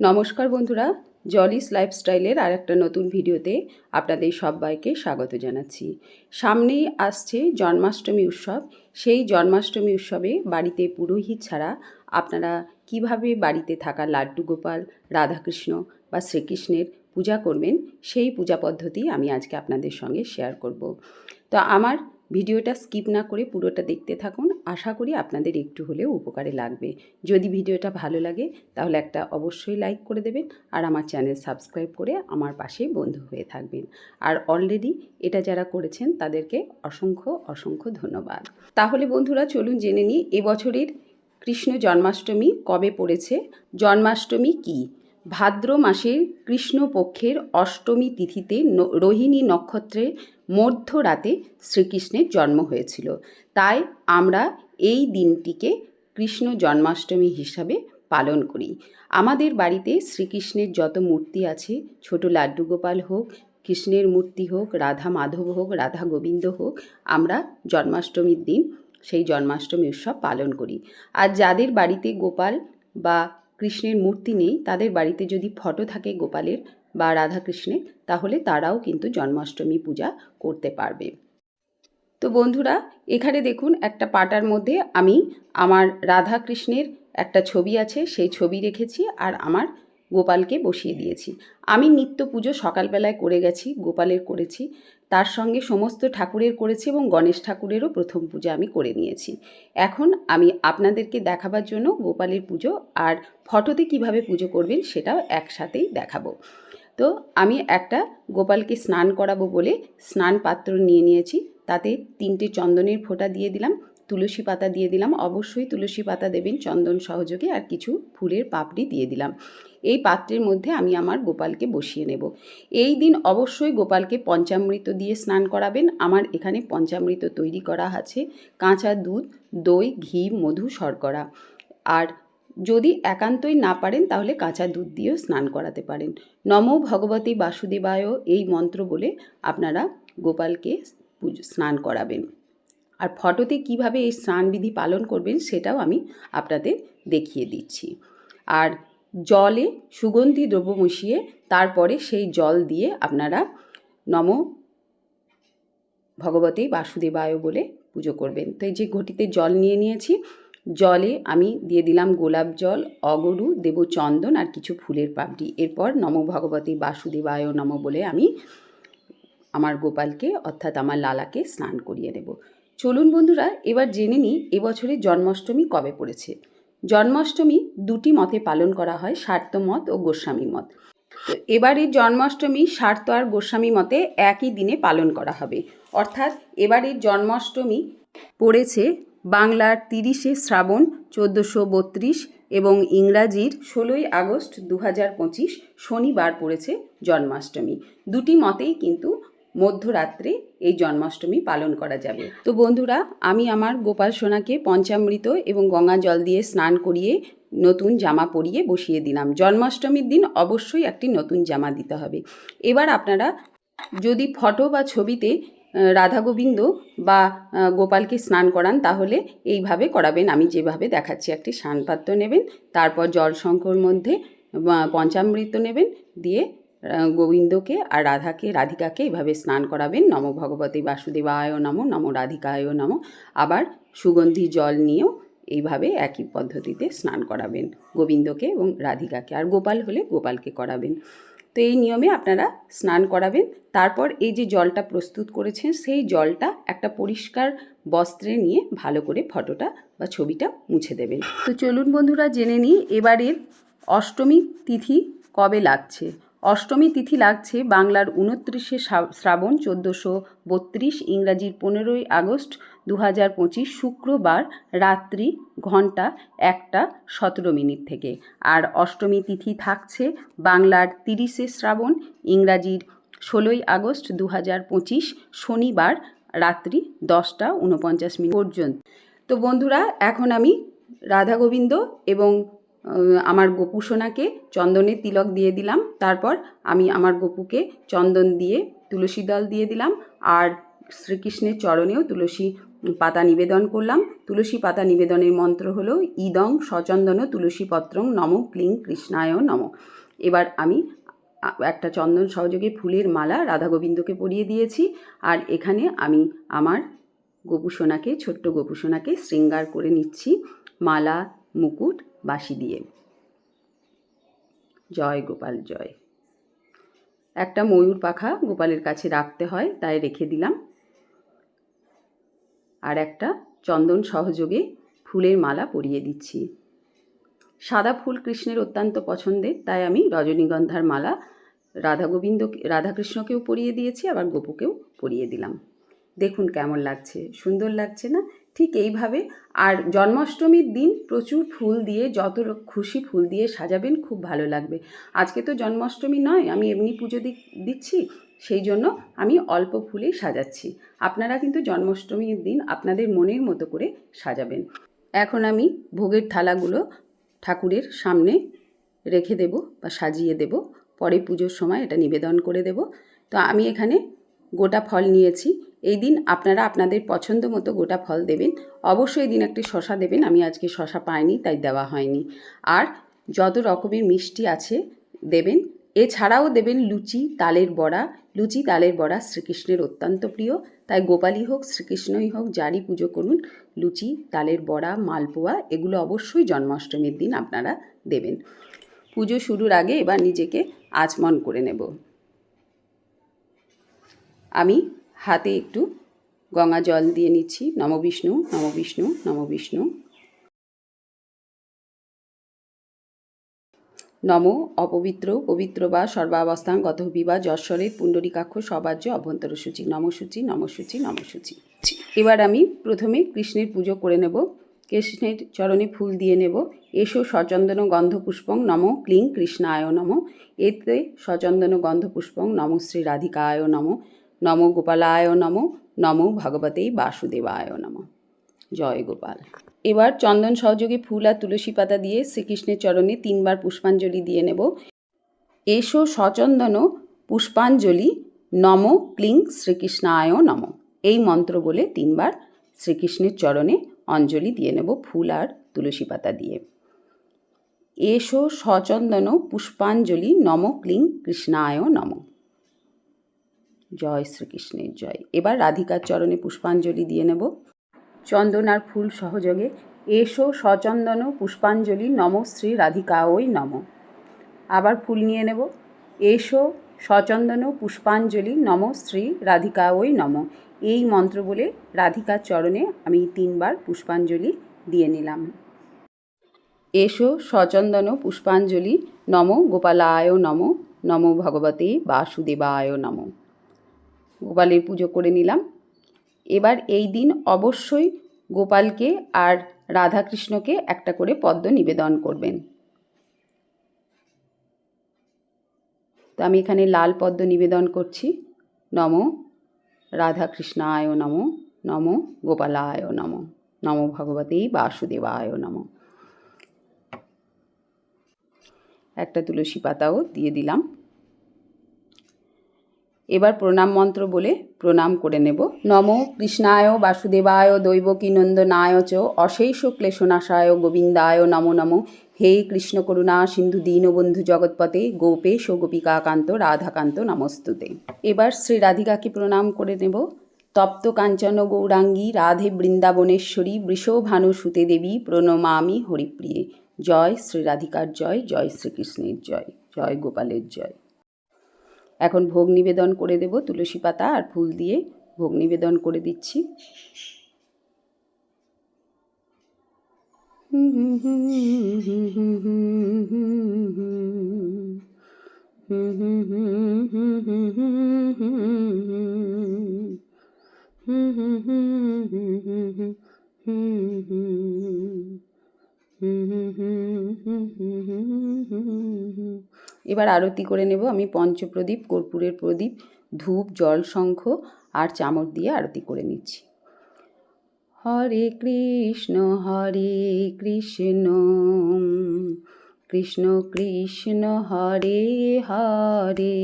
নমস্কার বন্ধুরা জলিস লাইফস্টাইলের আর একটা নতুন ভিডিওতে আপনাদের সবাইকে স্বাগত জানাচ্ছি। সামনেই আসছে জন্মাষ্টমী উৎসব। সেই জন্মাষ্টমী উৎসবে বাড়িতে পুরোহিত ছাড়া আপনারা কীভাবে বাড়িতে থাকা লাড্ডু গোপাল, রাধাকৃষ্ণ বা শ্রীকৃষ্ণের পূজা করবেন, সেই পূজা পদ্ধতি আমি আজকে আপনাদের সঙ্গে শেয়ার করব। তো আমার ভিডিওটা স্কিপ না করে পুরোটা দেখতে থাকুন, আশা করি আপনাদের একটু হলেও উপকারে লাগবে। যদি ভিডিওটা ভালো লাগে, তাহলে একটা অবশ্যই লাইক করে দেবেন আর আমার চ্যানেল সাবস্ক্রাইব করে আমার পাশে বন্ধু হয়ে থাকবেন। আর অলরেডি এটা যারা করেছেন, তাদেরকে অসংখ্য অসংখ্য ধন্যবাদ। তাহলে বন্ধুরা, চলুন জেনে নিই, এবছরের কৃষ্ণ জন্মাষ্টমী কবে পড়েছে, জন্মাষ্টমী কী? ভাদ্র মাসের কৃষ্ণপক্ষের অষ্টমী তিথিতে রোহিণী নক্ষত্রে মধ্যরাতে শ্রীকৃষ্ণের জন্ম হয়েছিল। তাই আমরা এই দিনটিকে কৃষ্ণ জন্মাষ্টমী হিসাবে পালন করি। আমাদের বাড়িতে শ্রীকৃষ্ণের যত মূর্তি আছে, ছোট লাড্ডু গোপাল হোক, কৃষ্ণের মূর্তি হোক, রাধা মাধব হোক, রাধা গোবিন্দ হোক, আমরা জন্মাষ্টমীর দিন সেই জন্মাষ্টমী উৎসব পালন করি। আর যাদের বাড়িতে গোপাল বা কৃষ্ণের মূর্তি নেই, তাদের বাড়িতে যদি ফটো থাকে গোপালের বা রাধাকৃষ্ণের, তাহলে তারাও কিন্তু জন্মাষ্টমী পূজা করতে পারবে। তো বন্ধুরা, এখানে দেখুন একটা পাটার মধ্যে আমি আমার রাধা কৃষ্ণের একটা ছবি আছে, সেই ছবি রেখেছি আর আমার গোপালকে বসিয়ে দিয়েছি। আমি নিত্য পুজো সকালবেলায় করে গেছি, গোপালের করেছি। তার সঙ্গে সমস্ত ঠাকুরের করেছি এবং গণেশ ঠাকুরেরও প্রথম পুজো আমি করে নিয়েছি। এখন আমি আপনাদেরকে দেখাবার জন্য গোপালের পুজো আর ফটোতে কীভাবে পুজো করবেন সেটাও একসাথেই দেখাবো। তো আমি একটা গোপালকে স্নান করাবো বলে স্নান পাত্র নিয়ে নিয়েছি। তাতে তিনটে চন্দনের ফোঁটা দিয়ে দিলাম। তুলসী পাতা দিয়ে দিলাম। অবশ্যই তুলসী পাতা দেবেন, চন্দন সহযোগে, আর কিছু ফুলের পাপড়ি দিয়ে দিলাম। এই পাত্রের মধ্যে আমি আমার গোপালকে বসিয়ে নেব। এই দিন অবশ্যই গোপালকে পঞ্চামৃত দিয়ে স্নান করাবেন। আমার এখানে পঞ্চামৃত তৈরি করা আছে। কাঁচা দুধ, দই, ঘি, মধু, শর্করা। আর যদি একান্তই না পারেন, তাহলে কাঁচা দুধ দিয়েও স্নান করাতে পারেন। নম ভগবতী বাসুদেবায় এই মন্ত্র বলে আপনারা গোপালকে স্নান করাবেন। আর ফটোতে কীভাবে এই স্নানবিধি পালন করবেন সেটাও আমি আপনাদের দেখিয়ে দিচ্ছি। আর জলে সুগন্ধি দ্রব্য মিশিয়ে তারপরে সেই জল দিয়ে আপনারা নম ভগবতী বাসুদেবায় বলে পুজো করবেন। তো এই যে ঘটিতে জল নিয়ে নিয়েছি, জলে আমি দিয়ে দিলাম গোলাপ জল, অগরু দেব চন্দন আর কিছু ফুলের পাপড়ি। এরপর নম ভগবতী বাসুদেবায় নম বলে আমি আমার গোপালকে অর্থাৎ আমার লালাকে স্নান করিয়ে দেব। চলুন বন্ধুরা, এবার জেনে নিই এবছরের জন্মাষ্টমী কবে পড়েছে। জন্মাষ্টমী দুটি মতে পালন করা হয় শার্ত মত ও গোস্বামী মত। তো এবারের জন্মাষ্টমী শার্ত আর গোস্বামী মতে একই দিনে পালন করা হবে। অর্থাৎ এবারের জন্মাষ্টমী পড়েছে বাংলার তিরিশে শ্রাবণ চোদ্দোশো বত্রিশ এবং ইংরাজির ষোলোই আগস্ট দু হাজার পঁচিশ শনিবার পড়েছে জন্মাষ্টমী। দুটি মতেই কিন্তু মধ্যরাত্রে এই জন্মাষ্টমী পালন করা যাবে। তো বন্ধুরা, আমি আমার গোপাল সোনাকে পঞ্চামৃত এবং গঙ্গা জল দিয়ে স্নান করিয়ে নতুন জামা পরিয়ে বসিয়ে দিলাম। জন্মাষ্টমীর দিন অবশ্যই একটি নতুন জামা দিতে হবে। এবার আপনারা যদি ফটো বা ছবিতে রাধা গোবিন্দ বা গোপালকে স্নান করান, তাহলে এইভাবে করাবেন। আমি যেভাবে দেখাচ্ছি, একটি স্নানপাত্র নেবেন, তারপর জল শঙ্কর মধ্যে পঞ্চামৃত নেবেন, দিয়ে গোবিন্দকে আর রাধাকে, রাধিকাকে এভাবে স্নান করাবেন। নম ভগবতী বাসুদেবায় নম নম রাধিকায় নম। আবার সুগন্ধি জল নিয়েও এইভাবে একই পদ্ধতিতে স্নান করাবেন গোবিন্দকে এবং রাধিকাকে। আর গোপাল হলে গোপালকে করাবেন। তো এই নিয়মে আপনারা স্নান করাবেন। তারপর এই যে জলটা প্রস্তুত করেছেন, সেই জলটা একটা পরিষ্কার বস্ত্রে নিয়ে ভালো করে ফটোটা বা ছবিটা মুছে দেবেন। তো চলুন বন্ধুরা, জেনে নিই এবারের অষ্টমী তিথি কবে লাগছে? অষ্টমী তিথি লাগছে বাংলার উনত্রিশে শ্রাবণ চোদ্দোশো বত্রিশ, ইংরাজির পনেরোই আগস্ট দু হাজার পঁচিশ শুক্রবার রাত্রি ঘণ্টা একটা সতেরো মিনিট থেকে। আর অষ্টমী তিথি থাকছে বাংলার তিরিশে শ্রাবণ, ইংরাজির ষোলোই আগস্ট দু হাজার পঁচিশ শনিবার রাত্রি দশটা উনপঞ্চাশ মিনিট পর্যন্ত। তো বন্ধুরা, এখন আমি রাধা গোবিন্দ এবং আমার গোপু সোনাকে চন্দনের তিলক দিয়ে দিলাম। তারপর আমি আমার গোপুকে চন্দন দিয়ে তুলসী দল দিয়ে দিলাম আর শ্রীকৃষ্ণের চরণেও তুলসী পাতা নিবেদন করলাম। তুলসী পাতা নিবেদনের মন্ত্র হলো ইদং সচন্দন তুলসী পত্রং নম ক্লিং কৃষ্ণায় নম। এবার আমি একটা চন্দন সহযোগে ফুলের মালা রাধা গোবিন্দকে পরিয়ে দিয়েছি আর এখানে আমি আমার গোপুসোনাকে ছোট্ট গোপুসোনাকে শৃঙ্গার করে নিচ্ছি। মালা, মুকুট বাসি দিয়ে। জয় গোপাল, জয়। একটা ময়ূর পাখা গোপালের কাছে রাখতে হয়, তাই রেখে দিলাম। আর একটা চন্দন সহযোগে ফুলের মালা পরিয়ে দিচ্ছি। সাদা ফুল কৃষ্ণের অত্যন্ত পছন্দের, তাই আমি রজনীগন্ধার মালা রাধা গোবিন্দ রাধাকৃষ্ণকেও পরিয়ে দিয়েছি, আবার গোপুকেও পরিয়ে দিলাম। দেখুন কেমন লাগছে। সুন্দর লাগছে না? ঠিক এইভাবে। আর জন্মাষ্টমীর দিন প্রচুর ফুল দিয়ে, যত খুশি ফুল দিয়ে সাজাবেন, খুব ভালো লাগবে। আজকে তো জন্মাষ্টমী নয়, আমি এমনি পুজো দিচ্ছি, সেই জন্য আমি অল্প ফুলেই সাজাচ্ছি। আপনারা কিন্তু জন্মাষ্টমীর দিন আপনাদের মনের মতো করে সাজাবেন। এখন আমি ভোগের থালাগুলো ঠাকুরের সামনে রেখে দেব বা সাজিয়ে দেব। পরে পুজোর সময় এটা নিবেদন করে দেব। তো আমি এখানে গোটা ফল নিয়েছি। এই দিন আপনারা আপনাদের পছন্দ মতো গোটা ফল দেবেন। অবশ্যই দিন একটি শশা দেবেন। আমি আজকে শশা পাইনি, তাই দেওয়া হয়নি। আর যত রকমের মিষ্টি আছে দেবেন। এছাড়াও দেবেন লুচি, তালের বড়া। লুচি, তালের বড়া শ্রীকৃষ্ণের অত্যন্ত প্রিয়। তাই গোপালই হোক, শ্রীকৃষ্ণই হোক, যারই পুজো করুন, লুচি, তালের বড়া, মালপোয়া, এগুলো অবশ্যই জন্মাষ্টমীর দিন আপনারা দেবেন। পুজো শুরুর আগে এবার নিজেকে আচমন করে নেব। আমি হাতে একটু গঙ্গা জল দিয়ে নিচ্ছি। নম বিষ্ণু নম বিষ্ণু, নম অপবিত্র, পবিত্র বা সর্বাবস্থান গত বিবা যশ্বরের পুণ্ডরিকাক্ষ সবাজ্য অভ্যন্তর সূচি। নমসূচি নমসূচি নমসূচি এবার আমি প্রথমে কৃষ্ণের পুজো করে নেব। কৃষ্ণের চরণে ফুল দিয়ে নেব। এসো সচন্দন গন্ধ পুষ্পং নম ক্লিং কৃষ্ণায় নম। এতে সচন্দন গন্ধ পুষ্পং নম শ্রী রাধিকায় নম। নম গোপালায় নম নম ভগবতেই বাসুদেবায় নম। জয় গোপাল। এবার চন্দন সহযোগে ফুল আর তুলসী পাতা দিয়ে শ্রীকৃষ্ণের চরণে তিনবার পুষ্পাঞ্জলি দিয়ে নেব। এসো সচন্দন পুষ্পাঞ্জলি, নম ক্লিং শ্রীকৃষ্ণায় নম। এই মন্ত্র বলে তিনবার শ্রীকৃষ্ণের চরণে অঞ্জলি দিয়ে নেব ফুল আর তুলসী পাতা দিয়ে। এসো সচন্দন পুষ্পাঞ্জলি, নম ক্লিং কৃষ্ণায় নম। জয় শ্রীকৃষ্ণের জয়। এবার রাধিকার চরণে পুষ্পাঞ্জলি দিয়ে নেব। চন্দন আর ফুল সহযোগে এসো সচন্দন পুষ্পাঞ্জলি, নম শ্রী রাধিকা ওই নম। আবার ফুল নিয়ে নেব। এসো সচন্দন পুষ্পাঞ্জলি, নম শ্রী রাধিকা ওই নম। এই মন্ত্র বলে রাধিকার চরণে আমি তিনবার পুষ্পাঞ্জলি দিয়ে নিলাম। এসো সচন্দন পুষ্পাঞ্জলি, নম গোপালায় নম। নম ভগবতে বাসুদেবায় নম। গোপালের পুজো করে নিলাম। এবার এই দিন অবশ্যই গোপালকে আর রাধাকৃষ্ণকে একটা করে পদ্ম নিবেদন করবেন। তো আমি এখানে লাল পদ্ম নিবেদন করছি। নম রাধাকৃষ্ণায় নম নম গোপালায় নম নম ভগবতী বাসুদেবায় নম। একটা তুলসী পাতাও দিয়ে দিলাম। এবার প্রণাম মন্ত্র বলে প্রণাম করে নেব। নম কৃষ্ণায় বাসুদেবায় দৈবকী নন্দনায় চ অশেষ ক্লেশনাশায় গোবিন্দায় নমো নমো। হে কৃষ্ণ করুণা সিন্ধু দীনবন্ধু জগৎপতে গোপেশ ও গোপিকাকান্ত রাধাকান্ত নমস্তুতে। এবার শ্রী রাধিকাকে প্রণাম করে নেব। তপ্ত কাঞ্চন গৌরাঙ্গী রাধে বৃন্দাবনেশ্বরী বৃষভানু সুতে দেবী প্রণমামি হরিপ্রিয়ে। জয় শ্রী রাধিকার জয় জয় শ্রীকৃষ্ণের জয় জয় গোপালের জয়। এখন ভোগ নিবেদন করে দেব তুলসী পাতা আর ফুল দিয়ে ভোগ নিবেদন করে দিচ্ছি। এবার আরতি করে নেব। আমি পঞ্চপ্রদীপ, কর্পূরের প্রদীপ, ধূপ জল শঙ্খ আর চামর দিয়ে আরতি করে নিচ্ছি। হরে কৃষ্ণ হরে কৃষ্ণ কৃষ্ণ কৃষ্ণ, হরে হরে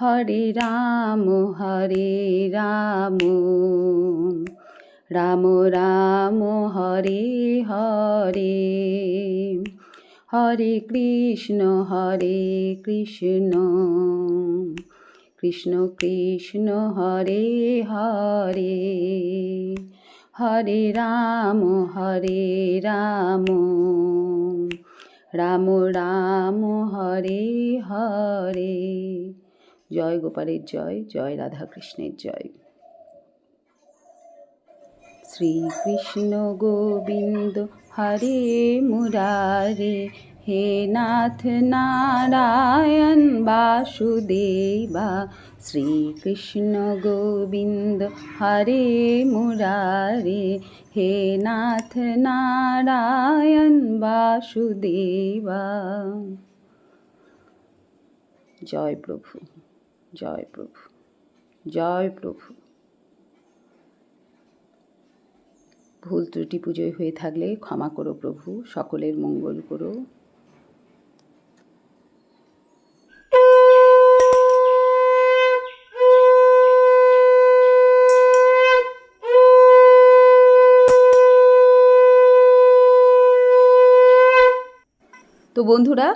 হরে রাম হরে রাম রাম রাম, হরে হরে। হরে কৃষ্ণ হরে কৃষ্ণ। কৃষ্ণ কৃষ্ণ, হরে হরে। হরে রাম হরে রাম। রাম রাম, হরে হরে। জয় গোপালের জয় জয় রাধাকৃষ্ণের জয়। শ্রীকৃষ্ণ গোবিন্দ হরে মুরারে, হে নাথ নারায়ণ বাসুদেবা, শ্রীকৃষ্ণ গোবিন্দ হরে মুরারে, হে নাথ নারায়ণ বাসুদেবা। জয় প্রভু জয় প্রভু জয় প্রভু। ভুল ত্রুটি পুজোয় হয়ে থাকলে ক্ষমা করো প্রভু, সকলের মঙ্গল করো। তো বন্ধুরা,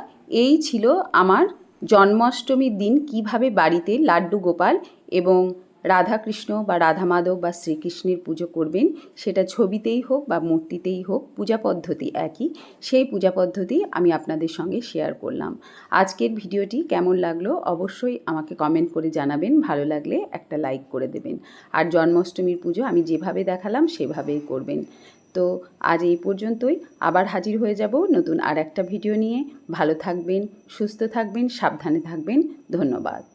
এই ছিল আমার জন্মাষ্টমীর দিন কীভাবে বাড়িতে লাড্ডু গোপাল এবং রাধাকৃষ্ণ বা রাধা মাধব বা শ্রীকৃষ্ণের পুজো করবেন। সেটা ছবিতেই হোক বা মূর্তিতেই হোক, পূজা পদ্ধতি একই। সেই পূজা পদ্ধতি আমি আপনাদের সঙ্গে শেয়ার করলাম। আজকের ভিডিওটি কেমন লাগল অবশ্যই আমাকে কমেন্ট করে জানাবেন। ভালো লাগলে একটা লাইক করে দেবেন। আর জন্মাষ্টমীর পুজো আমি যেভাবে দেখালাম, সেভাবেই করবেন। তো আজ এই পর্যন্তই। আবার হাজির হয়ে যাব নতুন আর একটা ভিডিও নিয়ে। ভালো থাকবেন, সুস্থ থাকবেন, সাবধানে থাকবেন। ধন্যবাদ।